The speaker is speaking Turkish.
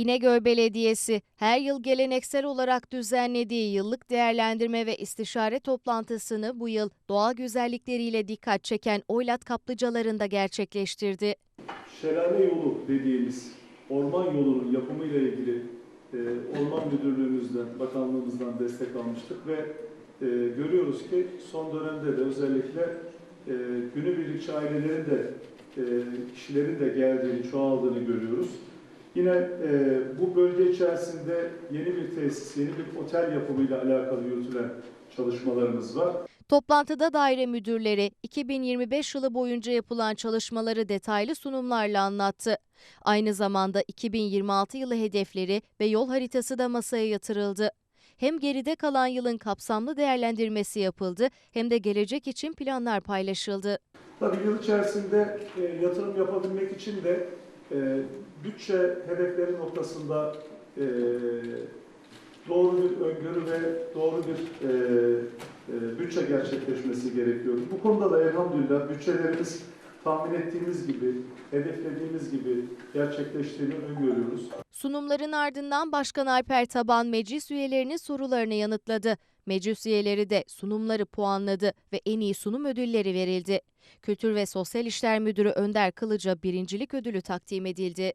İnegöl Belediyesi her yıl geleneksel olarak düzenlediği yıllık değerlendirme ve istişare toplantısını bu yıl doğal güzellikleriyle dikkat çeken Oylat kaplıcalarında gerçekleştirdi. Şelale yolu dediğimiz orman yolunun yapımıyla ilgili e, Orman Müdürlüğümüzden, Bakanlığımızdan destek almıştık ve e, görüyoruz ki son dönemde de özellikle e, günübirlikçi ailelerin de e, kişilerin de geldiğini, çoğaldığını görüyoruz. Yine e, bu bölge içerisinde yeni bir tesis, yeni bir otel yapımıyla alakalı yürütülen çalışmalarımız var. Toplantıda daire müdürleri 2025 yılı boyunca yapılan çalışmaları detaylı sunumlarla anlattı. Aynı zamanda 2026 yılı hedefleri ve yol haritası da masaya yatırıldı. Hem geride kalan yılın kapsamlı değerlendirmesi yapıldı hem de gelecek için planlar paylaşıldı. Tabii yıl içerisinde e, yatırım yapabilmek için de e, bütçe hedefleri noktasında e, doğru bir öngörü ve doğru bir e, e, bütçe gerçekleşmesi gerekiyor. Bu konuda da elhamdülillah bütçelerimiz tahmin ettiğimiz gibi, hedeflediğimiz gibi gerçekleştiğini öngörüyoruz. Sunumların ardından Başkan Alper Taban meclis üyelerinin sorularını yanıtladı. Meclis üyeleri de sunumları puanladı ve en iyi sunum ödülleri verildi. Kültür ve Sosyal İşler Müdürü Önder Kılıç'a birincilik ödülü takdim edildi.